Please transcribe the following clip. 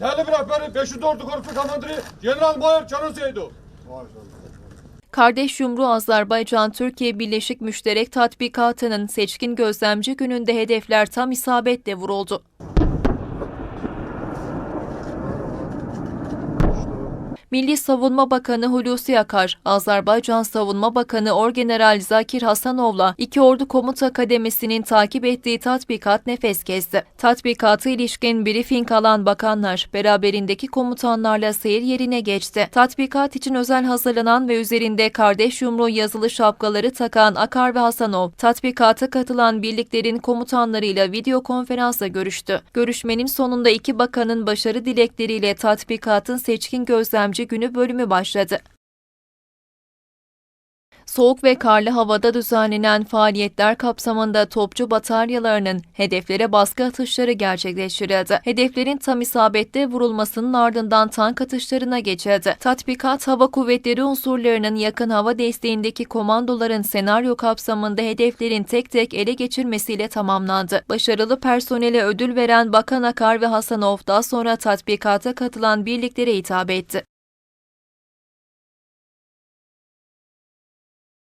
Değerli rehberi 504 Korku Komandırı General Mayer Canuseydu. Kardeş Yumru Azerbaycan Türkiye Birleşik Müşterek Tatbikatı'nın seçkin gözlemci gününde hedefler tam isabetle vuruldu. Milli Savunma Bakanı Hulusi Akar, Azerbaycan Savunma Bakanı Orgeneral Zakir Hasanov'la iki ordu komuta kademesinin takip ettiği tatbikat nefes kesti. Tatbikatı ilişkin briefing alan bakanlar beraberindeki komutanlarla seyir yerine geçti. Tatbikat için özel hazırlanan ve üzerinde kardeş yumruğu yazılı şapkaları takan Akar ve Hasanov, tatbikata katılan birliklerin komutanlarıyla video konferansla görüştü. Görüşmenin sonunda iki bakanın başarı dilekleriyle tatbikatın seçkin gözlemci günü bölümü başladı. Soğuk ve karlı havada düzenlenen faaliyetler kapsamında topçu bataryalarının hedeflere baskı atışları gerçekleştirildi. Hedeflerin tam isabette vurulmasının ardından tank atışlarına geçildi. Tatbikat hava kuvvetleri unsurlarının yakın hava desteğindeki komandoların senaryo kapsamında hedeflerin tek tek ele geçirmesiyle tamamlandı. Başarılı personele ödül veren Bakan Akar ve Hasanov daha sonra tatbikata katılan birliklere hitap etti.